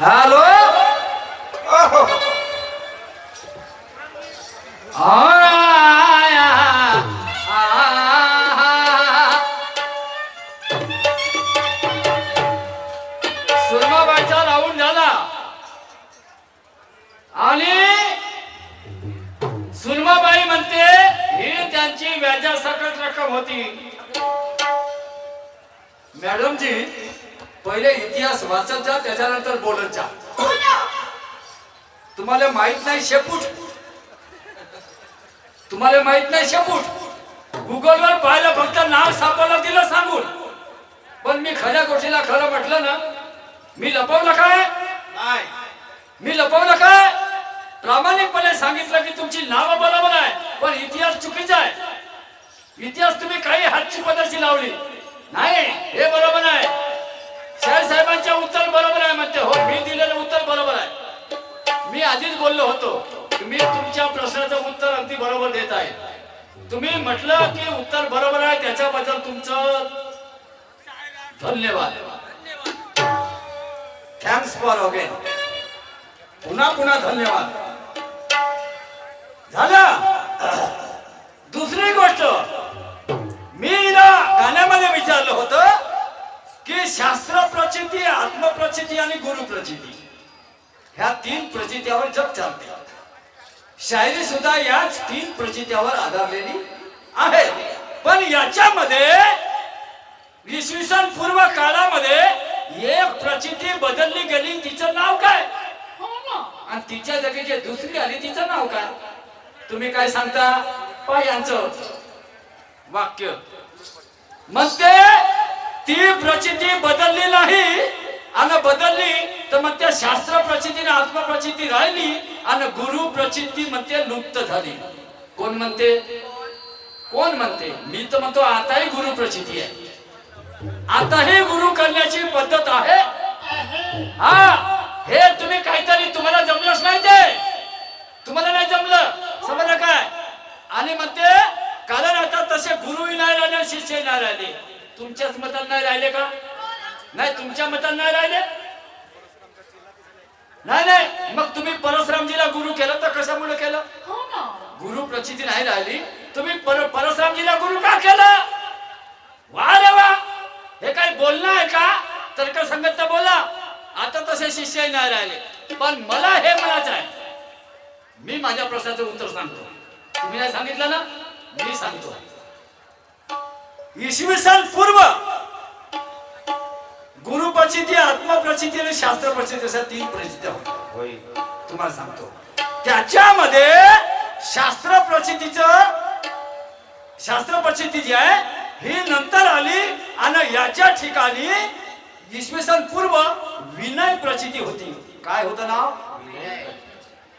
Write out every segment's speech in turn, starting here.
Hello? सुरमाबाईचा round झाला. आणि सुरमाबाई म्हणते ही त्यांची व्याजासकट रक्कम होती. मॅडमजी पहिले इतिहास वाचत जा त्याच्यानंतर बोलत जा. तुम्हाला माहीत नाही शेपूट? तुम्हाला माहीत नाही शेपूट? गुगलवर पाहिलं फक्त नाव सापडलं दिलं सांगून. पण मी खऱ्या गोष्टीला खरं म्हटलं ना मी लपवलं काय? नाही. मी लपवलं काय? प्रामाणिकपणे सांगितलं की तुमची नावं बरोबर आहे पण इतिहास चुकीचा आहे. इतिहास तुम्ही काही हातची पद्धती लावली. नाही हे बरोबर आहे. शाह साहेबांचे उत्तर बरोबर आहे म्हणते. हो मी दिलेलं उत्तर बरोबर आहे. मी आधीच बोललो होतो मी तुमच्या प्रश्नाचं उत्तर अगदी बरोबर देत आहे. तुम्ही म्हटलं की उत्तर बरोबर आहे त्याच्याबद्दल तुमचं धन्यवाद. थँक्स फॉर अगेन पुन्हा पुन्हा धन्यवाद. आत्मप्रचिती आणि गुरु प्रचिती ह्या तीन प्रचित्यावर जग चालते. शायरी सुद्धा याच तीन प्रचित्यावर आधारलेली आहे. पण याच्यामध्ये इसवी सन पूर्व काळामध्ये एक प्रचिती बदलली गेली तिचं नाव काय? आणि तिच्या जागी जे दुसरी आली तिचं नाव काय? तुम्ही काय सांगता? पा यांचं वाक्य. मग ते ती प्रचिती बदलली नाही आणि बदलली तर मग त्या शास्त्र प्रचिती आत्मप्रचिती राहिली आणि गुरु प्रचिती म्हणते लुप्त झाली. कोण म्हणते? कोण म्हणते? मी तर म्हणतो आताही गुरु प्रचिती आहे. आताही गुरु करण्याची पद्धत आहे. हा हे तुम्ही काहीतरी तुम्हाला जमलंच नाही ते. तुम्हाला नाही जमलं. समजलं काय? आणि म्हणते कारण आता तसे गुरुही नाही राहिले शिष्यही नाही राहिले. तुमच्याच मतात नाही राहिले का? नाही तुमच्या मतात नाही राहिले? नाही नाही. मग तुम्ही परशुरामजीला गुरु केलं तर कशामुळे केलं? गुरु प्रचिती नाही राहिली. तुम्ही पर परशुरामजीला गुरु का केलं? वा रे वा. हे काही बोलणं आहे का? तर्कसंगत तर बोला. आता तसे शिष्यही नाही राहिले. पण मला हे म्हणायचं आहे. मी माझ्या प्रश्नाचं उत्तर सांगतो. तुम्ही नाही सांगितलं ना? मी सांगतो. इसवी सन पूर्व गुरु प्रचिती आत्मप्रचिती आणि शास्त्र प्रचिती अशा तीन प्रचिती होत्या. तुम्हाला सांगतो. त्याच्यामध्ये शास्त्र प्रचितीच शास्त्र प्रचिती जी आहे ही नंतर आली आणि याच्या ठिकाणी इसवी सन पूर्व विनय प्रचिती होती. काय होतं नाव?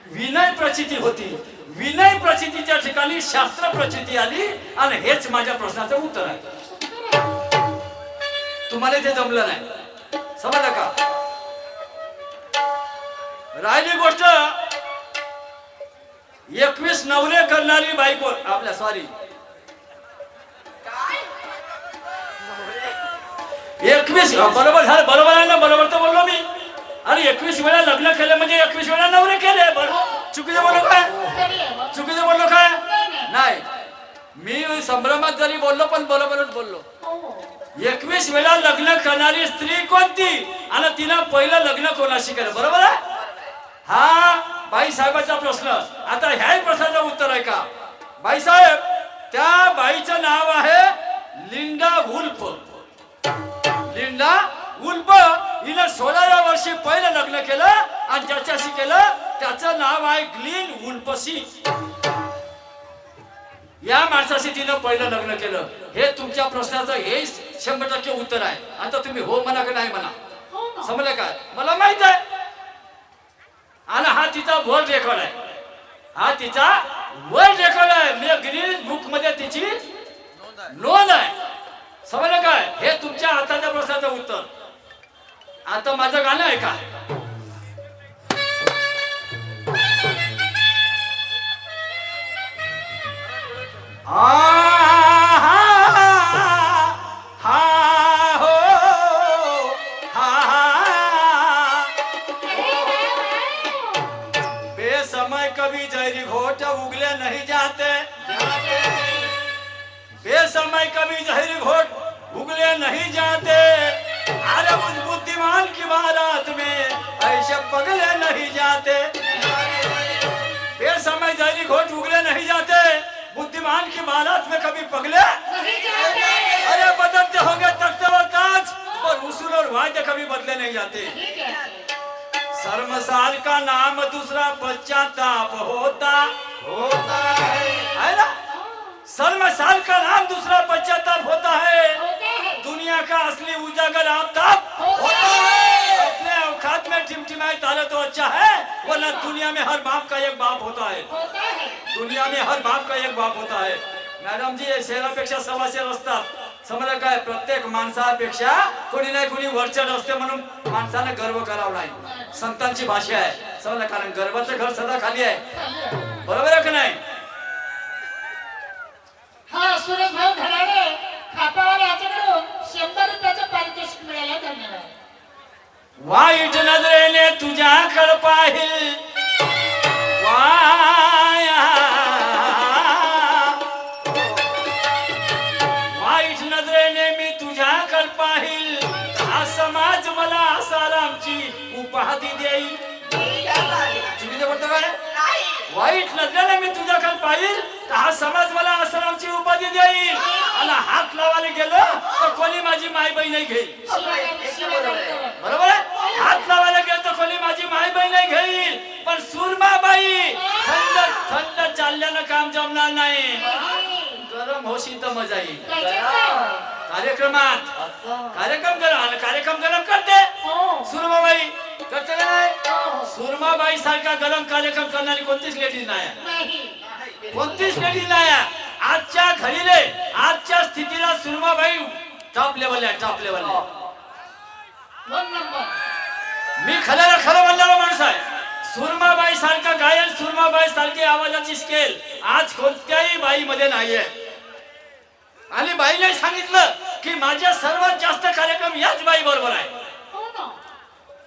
विनय प्रचिती होती. विनय प्रचितीच्या ठिकाणी शास्त्र प्रचिती आली आणि हेच माझ्या प्रश्नाचं उत्तर आहे. तुम्हाला ते जमलं नाही. समजलं का? राहिली गोष्ट एकवीस नवरे करणारी बायको आपल्या सॉरी एकवीस बरोबर झालं बरोबर आहे ना बरोबर तर बोललो मी. अरे एकवीस वेळा लग्न केलं म्हणजे एकवीस वेळा नवरे केले चुकीचं बोललो काय? चुकीचं बोललो काय? नाही. मी संभ्रमात जरी बोललो पण बरोबरच बोललो. एकवीस वेळा लग्न करणारी स्त्री कोणती? आणि तिनं पहिलं लग्न कोणाशी केलं बरोबर आहे? हा बाई साहेबाचा प्रश्न. आता ह्याही प्रश्नाचं उत्तर आहे का? बाई साहेब त्या बाईचं नाव आहे लिंडा उल्फ लिंडा उल्फ हिनं सोळाव्या वर्षी पहिलं लग्न केलं आणि ज्याच्याशी केलं त्याचं नाव आहे ग्लीन उल्पसी या माणसाशी तिनं पहिलं लग्न केलं. हे तुमच्या प्रश्नाचं हेच शंभर टक्के उत्तर आहे. आता तुम्ही हो म्हणा का नाही म्हणा. समजलं काय मला माहीत आहे. आणि हा तिचा वर्ल्ड रेकॉर्ड आहे. हा तिचा वर्ल्ड रेकॉर्ड आहे. म्हणजे गिनीज बुकमध्ये तिची नोंद आहे. समजलं काय हे तुमच्या आताच्या प्रश्नाचं उत्तर. आता माझं गाणं आहे का? हा नहीं जाते। बेसमय कभी जहर घोट उगले नहीं जाते। अरे उस बुद्धिमान की बारात में ऐसे पगले नहीं जाते। बेसमय जहरी घोट उगले नहीं जाते। बुद्धिमान की बारात में कभी पगले अरे बदलते होंगे तख्ते और ताज पर उसूल और वाद्य कभी बदले नहीं जाते। शर्मसार का नाम दूसरा पश्चाताप होता। होता है। है ना? शर्मसार का नाम दूसरा पश्चाताप होता है। दुनिया का असली उजागर आफ्ताब होता है। अपने औकात में टिमटिमाए तारे तो अच्छा है वरना दुनिया में हर बाप का एक बाप होता है। दुनिया में हर बाप का एक बाप होता है। मॅडम जी शहरापेक्षा सव्वाशे असतात समजा काय प्रत्येक माणसापेक्षा कोणी नाही कोणी वरचढ असते म्हणून माणसाने गर्व करावा नाही. संतांची भाषा आहे. समजलं? कारण गर्वाचं घर सदा खाली आहे. बरोबर आहे का नाही? हा सुरेश भाऊ धडाडे खापावाले याच्याकडून शंभर रुपयाचं पारितोषिक मिळालं धन्यवाद. वाईट नजरेने तुझ्याकडे पाहिल. वाया उपाधी देईल चुकीचं बोलतो काय वाईट नजरेने मी तुझ्याकडे पाहिल तर हा समाज मला आसारामची उपाधी देईल. आणि हात लावायला गेलो तर कोणी माझी माय बहीण घेईल. बरोबर आहे? हात लावायला गेलो तर कोणी माझी माय बहीण घेईल. पण सुरमाबाई थंड थंड चालल्यानं काम जमणार नाही. गरम होशील तर मजा येईल. कार्यक्रमात कार्यक्रम गरम कार्यक्रम गरम करते. सुरमाबाई करते नाही सुरमाबाई सारखा गरम कार्यक्रम करणारी कोणतीच लेडीज नाही. कोणतीच लेडीज नाही आजच्या घडीले आजच्या स्थितीला सुरमाबाई टॉप लेवल आहे टॉप लेवल वन नंबर मी खऱ्याला खरं म्हणणारा माणूस आहे. सुरमाबाई सारखा गायन सुरमाबाई सारखी आवाजाची स्केल आज कोणत्याही बाईमध्ये नाहीये. आणि बाईने सांगितलं की माझ्या सर्वात जास्त कार्यक्रम याच बाई बरोबर आहे.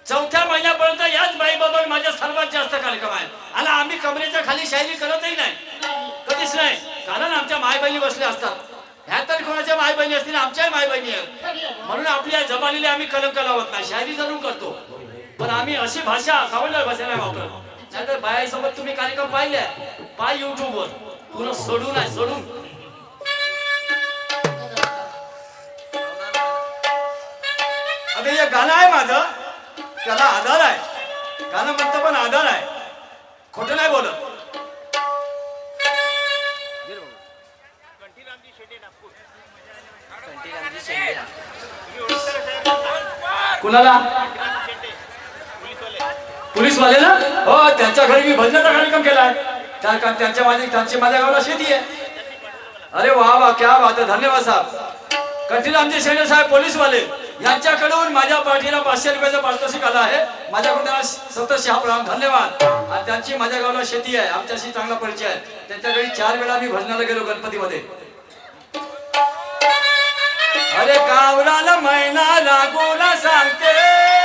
चौथ्या महिन्यापर्यंत याच बाई माझ्या सर्वात जास्त कार्यक्रम आहे आला आम्ही कमरेच्या खाली शायरी करतही नाही. कधीच नाही. कारण आमच्या माय बहिणी बसल्या असतात. ह्या तर कोणाच्या माय बहिणी असतील आमच्याही माय बहिणी आहेत. आहे. म्हणून आपल्या जबानीले आम्ही कलम लावत नाही. शायरी जरूर करतो. पण आम्ही अशी भाषा गावंडळ भाषा नाही. वापरत नाहीतर बायासोबत तुम्ही कार्यक्रम पाहिले पाय युट्यूबवर पूर्ण सोडून आहे सोडून. आता हे गाणं आहे माझं. त्याला आधार आहे. गाणं म्हणतं पण आधार आहे. खोटं नाही बोलत. कुणाला? पोलीसवाले ना हो त्यांच्या घरी मी भजनाचा कार्यक्रम केलाय. त्या का- त्यांच्या माझी त्यांची माझ्या गावाला शेती आहे. अरे वा वा क्या बात आहे. धन्यवाद साहेब. कठीण आमचे शेणे साहेब पोलीसवाले. यांच्याकडून माझ्या पार्टीला पाचशे रुपयाचं पारितोषिक आलं आहे. माझ्याकडून त्यांना सतत शहाप्रणाम धन्यवाद. आणि त्यांची माझ्या गावाला शेती आहे. आमच्याशी चांगला परिचय आहे. त्यांच्याकडे चार वेळा मी भजनाला गेलो गणपतीमध्ये. अरे गावराला महिना लागूला सांगते.